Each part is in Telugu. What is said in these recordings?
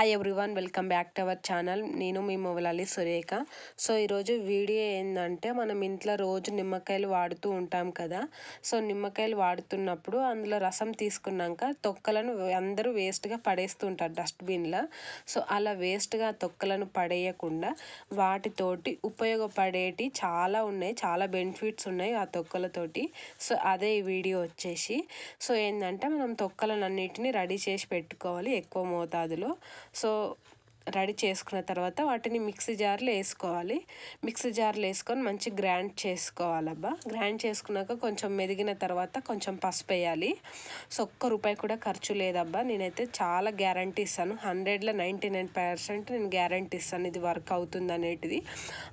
Hi everyone welcome back to our channel నేను మీ మొవలాలి సురేఖ. సో ఈరోజు వీడియో ఏంటంటే మనం ఇంట్లో రోజు నిమ్మకాయలు వాడుతూ ఉంటాం కదా. సో నిమ్మకాయలు వాడుతున్నప్పుడు అందులో రసం తీసుకున్నాక తొక్కలను అందరూ వేస్ట్గా పడేస్తూ ఉంటారు డస్ట్బిన్లో సో అలా వేస్ట్గా తొక్కలను పడేయకుండా వాటితోటి ఉపయోగపడేటి చాలా ఉన్నాయి చాలా బెనిఫిట్స్ ఉన్నాయి ఆ తొక్కలతోటి. సో అదే ఈ వీడియో వచ్చేసి. సో ఏంటంటే మనం తొక్కలను అన్నిటిని రెడీ చేసి పెట్టుకోవాలి ఎక్కువ మోతాదులో. సో రెడీ చేసుకున్న తర్వాత వాటిని మిక్సీ జార్లో వేసుకోవాలి. మిక్సీ జార్లో వేసుకొని మంచి గ్రైండ్ చేసుకోవాలబ్బా. గ్రైండ్ చేసుకున్నాక కొంచెం మెదిగిన తర్వాత కొంచెం పసుపు వేయాలి. సో ఒక్క రూపాయి కూడా ఖర్చు లేదబ్బా. నేనైతే చాలా గ్యారంటీ ఇస్తాను. హండ్రెడ్లో నైంటీ నైన్ పర్సెంట్ నేను గ్యారంటీ ఇస్తాను. ఇది వర్క్ అవుతుంది అనేటిది.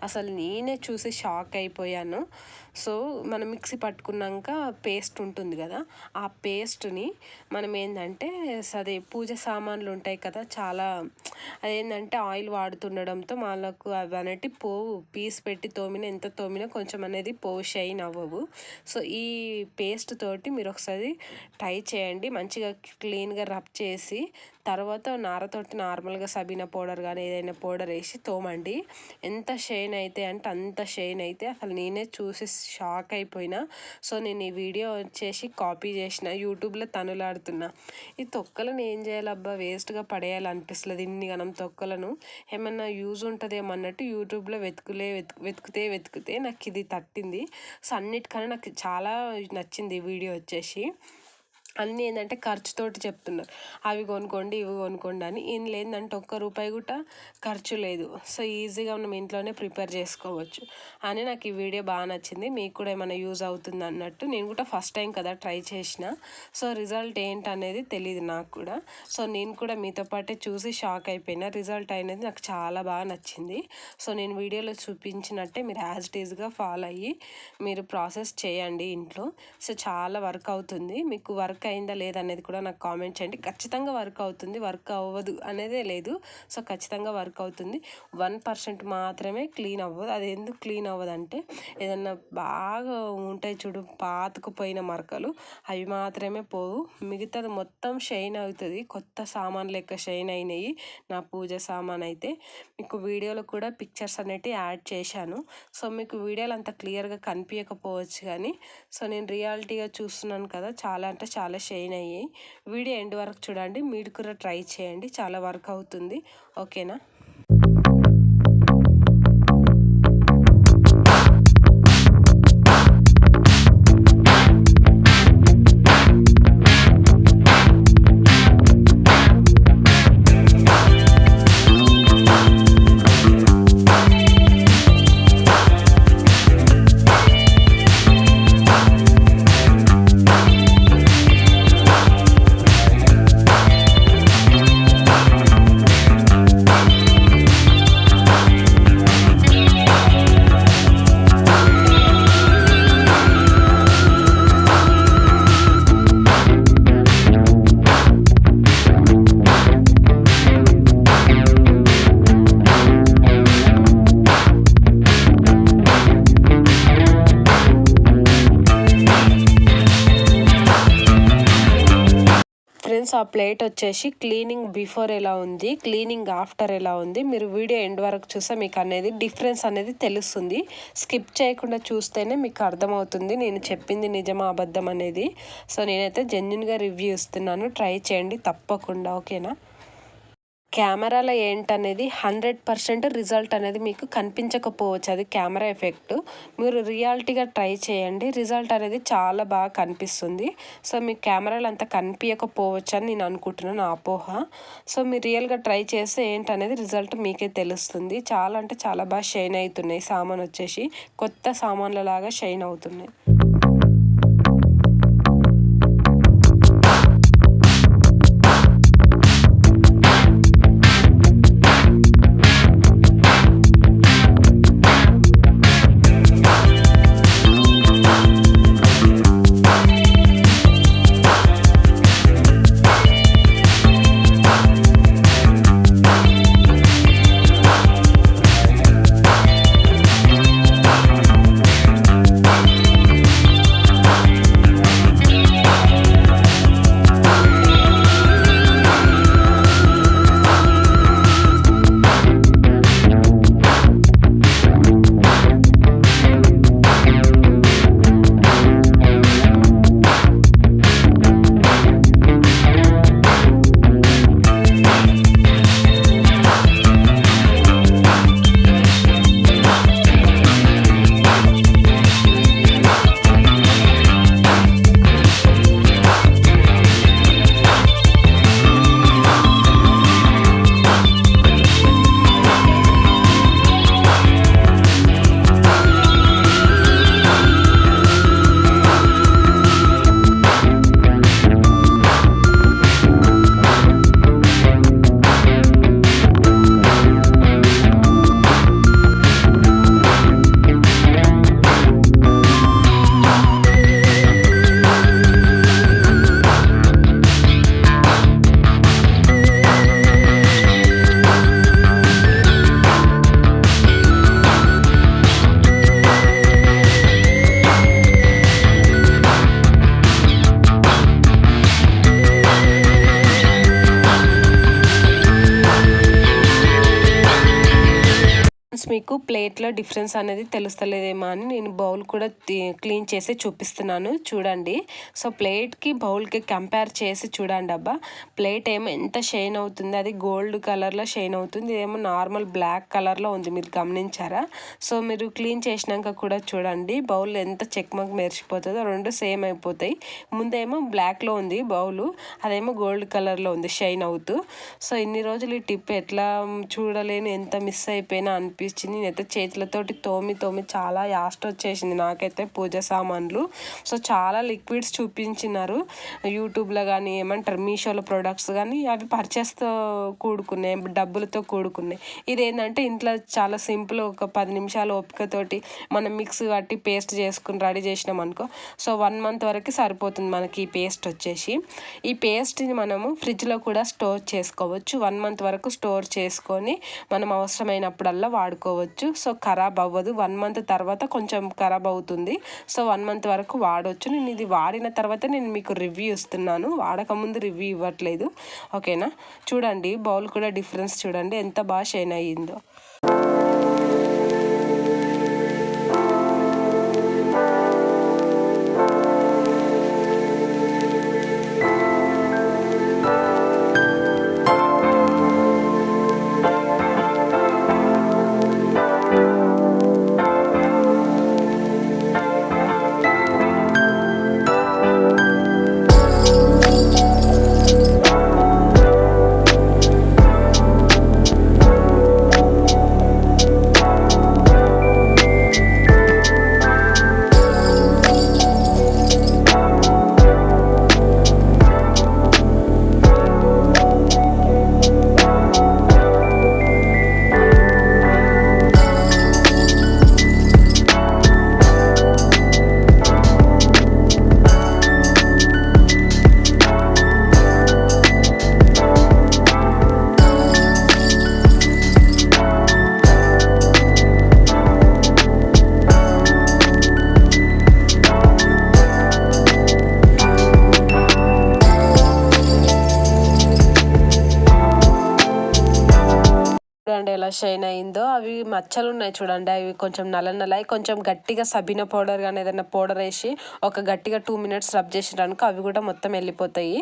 అసలు నేనే చూసి షాక్ అయిపోయాను. సో మనం మిక్సీ పట్టుకున్నాక పేస్ట్ ఉంటుంది కదా ఆ పేస్ట్ని మనం ఏంటంటే అదే పూజ సామాన్లు ఉంటాయి కదా చాలా ఏంటంటే ఆయిల్ వాడుతుండడంతో వాళ్ళకు అవి అనేటి పోవు. పీస్ పెట్టి తోమిన ఎంత తోమినా కొంచెం అనేది పోవు షైన్ అవ్వవు. సో ఈ పేస్ట్ తోటి మీరు ఒకసారి ట్రై చేయండి. మంచిగా క్లీన్గా రబ్ చేసి తర్వాత నారతోటి నార్మల్గా సబీనా పౌడర్ కానీ ఏదైనా పౌడర్ వేసి తోమండి. ఎంత షైన్ అయితే అంటే అంత షైన్ అయితే అసలు నేనే చూసి షాక్ అయిపోయినా. సో నేను ఈ వీడియో వచ్చేసి కాపీ చేసిన యూట్యూబ్లో తనులాడుతున్నా. ఈ తొక్కలను ఏం చేయాలబ్బా? వేస్ట్గా పడేయాలనిపిస్తుంది ఇన్ని గనం తొక్కలను ఏమన్నా యూజ్ ఉంటుందేమో అన్నట్టు యూట్యూబ్లో వెతుకులే వెతుకు వెతుకుతే వెతుకుతే నాకు ఇది తట్టింది. సో అన్నిటికన్నా నాకు చాలా నచ్చింది ఈ వీడియో వచ్చేసి. అన్నీ ఏంటంటే ఖర్చుతోటి చెప్తున్నారు. అవి కొనుక్కోండి ఇవి కొనుక్కోండి అని. ఇందులో ఏంటంటే ఒక్క రూపాయి కూడా ఖర్చు లేదు. సో ఈజీగా మనం ఇంట్లోనే ప్రిపేర్ చేసుకోవచ్చు అని నాకు ఈ వీడియో బాగా నచ్చింది. మీకు కూడా ఏమైనా యూజ్ అవుతుంది అన్నట్టు. నేను కూడా ఫస్ట్ టైం కదా ట్రై చేసిన. సో రిజల్ట్ ఏంటనేది తెలియదు నాకు కూడా. సో నేను కూడా మీతో పాటే చూసి షాక్ అయిపోయినా. రిజల్ట్ అనేది నాకు చాలా బాగా నచ్చింది. సో నేను వీడియోలో చూపించినట్టే మీరు యాజ్ ఇట్ ఈజ్గా ఫాలో అయ్యి మీరు ప్రాసెస్ చేయండి ఇంట్లో. సో చాలా వర్క్ అవుతుంది. మీకు వర్క్ అయిందా లేదనేది కూడా నాకు కామెంట్ చేయండి. ఖచ్చితంగా వర్క్ అవుతుంది. వర్క్ అవ్వదు అనేదే లేదు. సో ఖచ్చితంగా వర్క్ అవుతుంది. వన్ పర్సెంట్ మాత్రమే క్లీన్ అవ్వదు. అది ఎందుకు క్లీన్ అవ్వదు అంటే ఏదన్నా బాగా ఉంటాయి చూడు పాతుకుపోయిన మరకలు అవి మాత్రమే పోవు. మిగతాది మొత్తం షైన్ అవుతుంది. కొత్త సామాన్ లెక్క షైన్ అయినాయి. నా పూజ సామాన్ అయితే మీకు వీడియోలో కూడా పిక్చర్స్ అనేవి యాడ్ చేశాను. సో మీకు వీడియోలు అంత క్లియర్గా కనిపించకపోవచ్చు కానీ సో నేను రియాలిటీగా చూస్తున్నాను కదా. చాలా అంటే చాలా చాలా షైన్ అయ్యాయి వీడియో ఎండ్ వరకు చూడండి. మీరు కూడా ట్రై చేయండి. చాలా వర్క్ అవుతుంది. ఓకేనా? ఫ్రెండ్స్ ఆ ప్లేట్ వచ్చేసి క్లీనింగ్ బిఫోర్ ఎలా ఉంది క్లీనింగ్ ఆఫ్టర్ ఎలా ఉంది మీరు వీడియో ఎండ్ వరకు చూస్తే మీకు అనేది డిఫరెన్స్ అనేది తెలుస్తుంది. స్కిప్ చేయకుండా చూస్తేనే మీకు అర్థమవుతుంది నేను చెప్పింది నిజమా అబద్ధం అనేది. సో నేనైతే జెన్యున్గా రివ్యూ ఇస్తున్నాను. ట్రై చేయండి తప్పకుండా ఓకేనా కెమెరాలో ఏంటనేది హండ్రెడ్ పర్సెంట్ రిజల్ట్ అనేది మీకు కనిపించకపోవచ్చు. అది కెమెరా ఎఫెక్ట్. మీరు రియాలిటీగా ట్రై చేయండి. రిజల్ట్ అనేది చాలా బాగా కనిపిస్తుంది. సో మీ కెమెరాలో అంత కనిపించకపోవచ్చు అని నేను అనుకుంటున్నాను. అపోహ. సో మీరు రియల్గా ట్రై చేస్తే ఏంటనేది రిజల్ట్ మీకే తెలుస్తుంది. చాలా అంటే చాలా బాగా షైన్ అవుతున్నాయి. సామాన్ వచ్చేసి కొత్త సామాన్ల లాగా షైన్ అవుతున్నాయి. ఎట్లా డిఫరెన్స్ అనేది తెలుస్తలేదేమో అని నేను బౌల్ కూడా క్లీన్ చేసి చూపిస్తున్నాను. చూడండి. సో ప్లేట్కి బౌల్కి కంపేర్ చేసి చూడండి అబ్బా. ప్లేట్ ఏమో ఎంత షైన్ అవుతుంది. అది గోల్డ్ కలర్లో షైన్ అవుతుంది. ఇదేమో నార్మల్ బ్లాక్ కలర్లో ఉంది. మీరు గమనించారా? సో మీరు క్లీన్ చేసినాక కూడా చూడండి. బౌల్ ఎంత చెక్మక్ మెరిసిపోతుందో. రెండు సేమ్ అయిపోతాయి. ముందేమో బ్లాక్లో ఉంది బౌలు. అదేమో గోల్డ్ కలర్లో ఉంది షైన్ అవుతూ. సో ఇన్ని రోజులు ఈ టిప్ ఎట్లా చూడలేను. ఎంత మిస్ అయిపోయినా అనిపించింది. నేనైతే చేతులతోటి తోమి తోమి చాలా యాస్ట్ వచ్చేసింది నాకైతే పూజ సామాన్లు. సో చాలా లిక్విడ్స్ చూపించినారు. యూట్యూబ్లో కానీ ఏమంటారు మీషోలో ప్రొడక్ట్స్ కానీ అవి పర్చేస్తో కూడుకున్నాయి డబ్బులతో కూడుకున్నాయి. ఇదేంటంటే ఇంట్లో చాలా సింపుల్ ఒక పది నిమిషాలు ఓపికతోటి మనం మిక్స్ కట్టి పేస్ట్ చేసుకుని రెడీ చేసినాం అనుకో సో వన్ మంత్ వరకు సరిపోతుంది మనకి ఈ పేస్ట్ వచ్చేసి. ఈ పేస్ట్ని మనము ఫ్రిడ్జ్లో కూడా స్టోర్ చేసుకోవచ్చు. వన్ మంత్ వరకు స్టోర్ చేసుకొని మనం అవసరమైనప్పుడల్లా వాడుకోవచ్చు. సో ఖరాబ్ అవ్వదు. వన్ మంత్ తర్వాత కొంచెం ఖరాబ్ అవుతుంది. సో వన్ మంత్ వరకు వాడవచ్చు నేను ఇది వాడిన తర్వాత నేను మీకు రివ్యూ ఇస్తున్నాను. వాడకముందు రివ్యూ ఇవ్వట్లేదు. ఓకేనా? చూడండి బౌల్ కూడా డిఫరెన్స్ చూడండి. ఎంత బాగా షైన్ అయ్యిందో. ఎలా షైన్ అయిందో అవి మచ్చలు ఉన్నాయి చూడండి అవి కొంచెం నల్ల నల్ల కొంచెం గట్టిగా సబీనా పౌడర్ కానీ ఏదైనా పౌడర్ వేసి ఒక గట్టిగా టూ మినిట్స్ రబ్ చేసినానుకో అవి కూడా మొత్తం వెళ్ళిపోతాయి.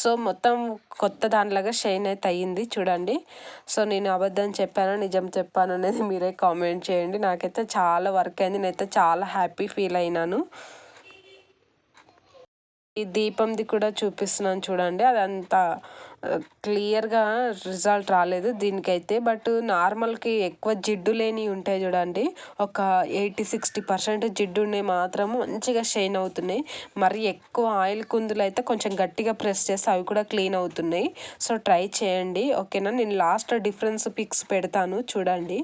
సో మొత్తం కొత్త దానిలాగా షైన్ అయితే అయ్యింది చూడండి. సో నేను అబద్ధం చెప్పాను నిజం చెప్పాను అనేది మీరే కామెంట్ చేయండి. నాకైతే చాలా వర్క్ అయింది నేనైతే చాలా హ్యాపీ ఫీల్ అయినాను. ఈ దీపంది కూడా చూపిస్తున్నాను చూడండి. అదంతా క్లియర్గా రిజల్ట్ రాలేదు దీనికైతే. బట్ నార్మల్కి ఎక్కువ జిడ్డు లేని ఉంటాయి చూడండి. ఒక ఎయిటీ సిక్స్టీ పర్సెంట్ జిడ్డు ఉన్నాయి మాత్రం మంచిగా షైన్ అవుతున్నాయి. మరి ఎక్కువ ఆయిల్ కుందులు అయితే కొంచెం గట్టిగా ప్రెస్ చేస్తే అవి కూడా క్లీన్ అవుతున్నాయి. సో ట్రై చేయండి. ఓకేనా? నేను లాస్ట్ డిఫరెన్స్ పిక్స్ పెడతాను చూడండి.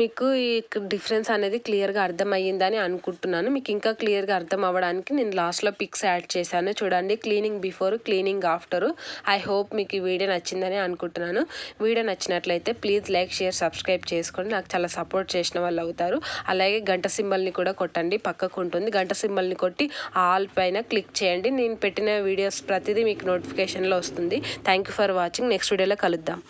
మీకు ఈ డిఫరెన్స్ అనేది క్లియర్గా అర్థమయ్యిందని అనుకుంటున్నాను. మీకు ఇంకా క్లియర్గా అర్థం అవ్వడానికి నేను లాస్ట్లో పిక్స్ యాడ్ చేశాను. చూడండి cleaning before cleaning after I hope మీకు ఈ వీడియో నచ్చిందని అనుకుంటున్నాను. వీడియో నచ్చినట్లయితే ప్లీజ్ లైక్ షేర్ సబ్స్క్రైబ్ చేసుకోండి. నాకు చాలా సపోర్ట్ చేసిన వాళ్ళు అవుతారు. అలాగే గంట సింబల్ని కూడా కొట్టండి. పక్కకు ఉంటుంది. గంట సింబల్ని కొట్టి ఆల్ పైన క్లిక్ చేయండి. నేను పెట్టిన వీడియోస్ ప్రతిదీ మీకు నోటిఫికేషన్లో వస్తుంది. Thank you for watching next వీడియోలో కలుద్దాం.